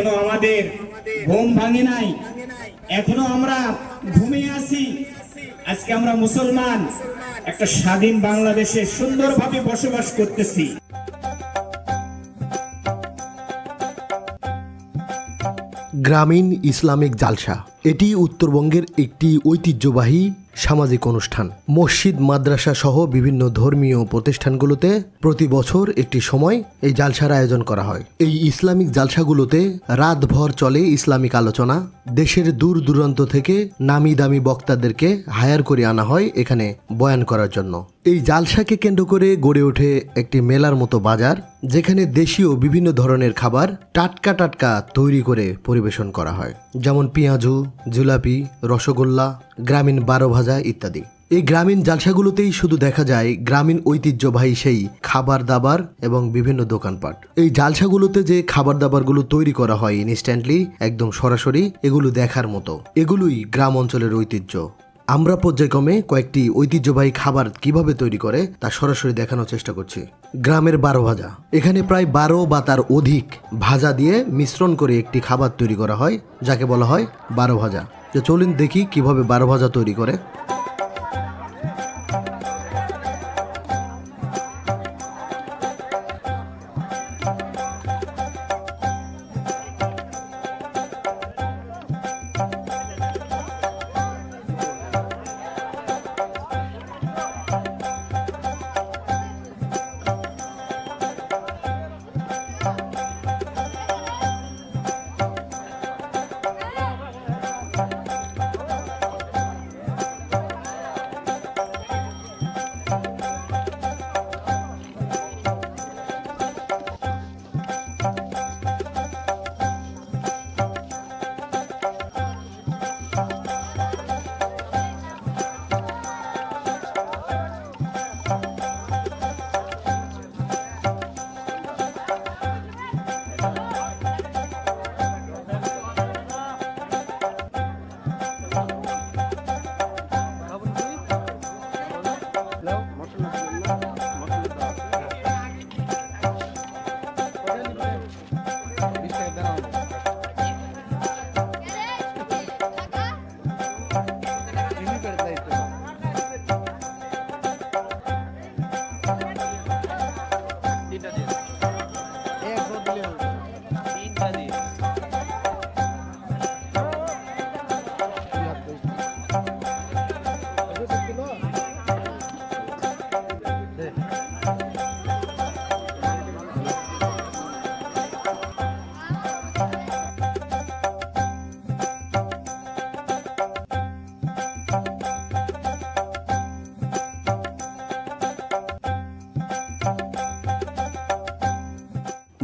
এখনও আমাদের ঘুম ভাঙে নাই। এখনও আমরা ঘুমিয়ে আছি। আজকে আমরা মুসলমান, একটা স্বাধীন বাংলাদেশে সুন্দরভাবে বসবাস করতেছি। গ্রামীণ ইসলামিক জালসা, এটি উত্তরবঙ্গের একটি ঐতিহ্যবাহী সামাজিক অনুষ্ঠান। মসজিদ, মাদ্রাসা সহ বিভিন্ন ধর্মীয় প্রতিষ্ঠানগুলোতে প্রতি বছর একটি সময় এই জালসার আয়োজন করা হয়। এই ইসলামিক জালসাগুলোতে রাতভর চলে ইসলামিক আলোচনা। দেশের দূর দূরান্ত থেকে নামি দামি বক্তাদেরকে হায়ার করে আনা হয় এখানে বয়ান করার জন্য। এই জালসাকে কেন্দ্র করে গড়ে ওঠে একটি মেলার মতো বাজার, যেখানে দেশীয় বিভিন্ন ধরনের খাবার টাটকা টাটকা তৈরি করে পরিবেশন করা হয়। যেমন পেঁয়াজু, জুলাপি, রসগোল্লা, গ্রামীণ বারো ভাজা ইত্যাদি। এই গ্রামীণ জালসাগুলোতেই শুধু দেখা যায় গ্রামীণ ঐতিহ্যবাহী সেই খাবার দাবার এবং বিভিন্ন দোকানপাট। এই জালসাগুলোতে যে খাবার দাবারগুলো তৈরি করা হয় ইনস্ট্যান্টলি একদম সরাসরি, এগুলো দেখার মতো। এগুলোই গ্রাম অঞ্চলের ঐতিহ্য। আমরা পর্যায়ক্রমে কয়েকটি ঐতিহ্যবাহী খাবার কীভাবে তৈরি করে তা সরাসরি দেখানোর চেষ্টা করছি। গ্রামের বারো ভাজা। এখানে প্রায় বারো বা তার অধিক ভাজা দিয়ে মিশ্রণ করে একটি খাবার তৈরি করা হয়, যাকে বলা হয় বারো ভাজা। তো চলুন দেখি কীভাবে বারো ভাজা তৈরি করে।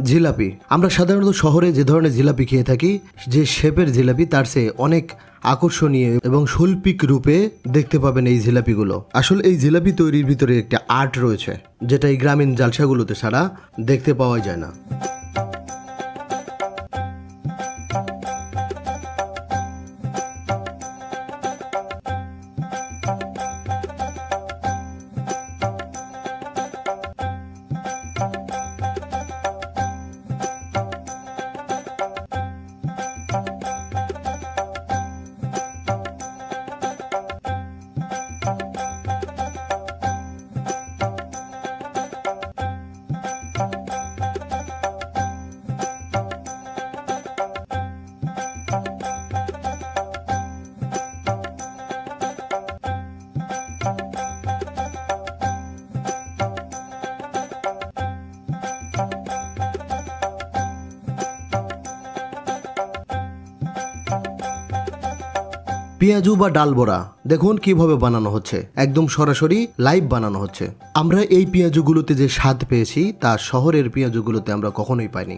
জিলাপি। আমরা সাধারণত শহরে যে ধরনের জিলাপি খেয়ে থাকি, যে শেপের জিলাপি, তার চেয়ে অনেক আকর্ষণীয় এবং শৈল্পিক রূপে দেখতে পাবেন এই জিলাপিগুলো। আসলে এই জিলাপি তৈরির ভিতরে একটা আর্ট রয়েছে, যেটা এই গ্রামীণ জালসাগুলোতে ছাড়া দেখতে পাওয়া যায় না। পেঁয়াজু বা ডাল বড়া। দেখুন কীভাবে বানানো হচ্ছে। একদম সরাসরি লাইভ বানানো হচ্ছে। আমরা এই পেঁয়াজুগুলোতে যে স্বাদ পেয়েছি, তা শহরের পেঁয়াজুগুলোতে আমরা কখনোই পাইনি।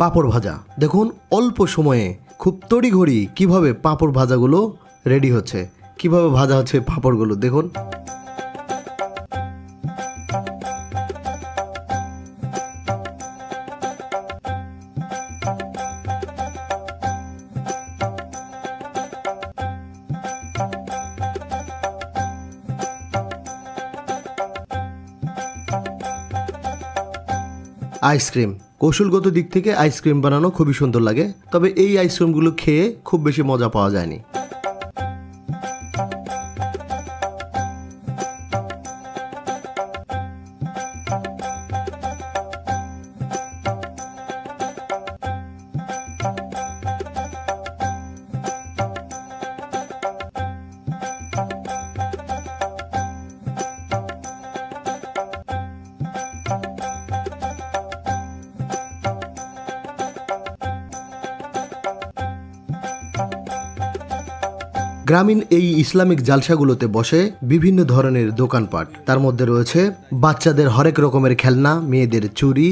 পাঁপড় ভাজা। দেখুন, অল্প সময়ে খুব তড়িঘড়ি কীভাবে পাঁপড় ভাজাগুলো রেডি হচ্ছে, কীভাবে ভাজা হচ্ছে পাঁপড়গুলো, দেখুন। আইসক্রিম কৌশলগত দিক থেকে আইসক্রিম বানানো খুবই সুন্দর লাগে, তবে এই আইসক্রিমগুলো খেয়ে খুব বেশি মজা পাওয়া যায়নি। গ্রামীণ এই ইসলামিক জালসাগুলোতে বসে বিভিন্ন ধরনের দোকানপাট। তার মধ্যে রয়েছে বাচ্চাদের হরেক রকমের খেলনা, মেয়েদের চুরি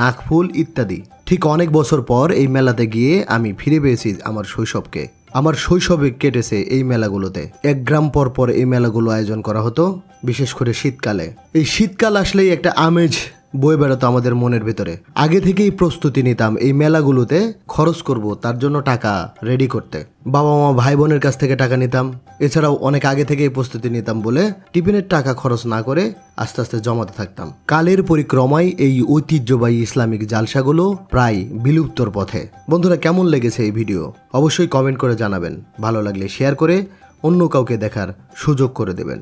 নাকফুল ইত্যাদি। ঠিক অনেক বছর পর এই মেলাতে গিয়ে আমি ফিরে পেয়েছি আমার শৈশবকে। আমার শৈশবে কেটেছে এই মেলাগুলোতে। এক গ্রাম পর পর এই মেলাগুলো আয়োজন করা হতো, বিশেষ করে শীতকালে। এই শীতকাল আসলেই একটা আমেজ বয়ে বেড়াতো আমাদের মনের ভেতরে। আগে থেকেই প্রস্তুতি নিতাম এই মেলাগুলোতে খরচ করব, তার জন্য টাকা রেডি করতে। বাবা মা ভাই বোনের কাছ থেকে টাকা নিতাম। এছাড়াও অনেক আগে থেকেই প্রস্তুতি নিতাম বলে টিফিনের টাকা খরচ না করে আস্তে আস্তে জমাতে থাকতাম। কালের পরিক্রমায় এই ঐতিহ্যবাহী ইসলামিক জালসাগুলো প্রায় বিলুপ্তর পথে। বন্ধুরা, কেমন লেগেছে এই ভিডিও? অবশ্যই কমেন্ট করে জানাবেন। ভালো লাগলে শেয়ার করে অন্য কাউকে দেখার সুযোগ করে দেবেন।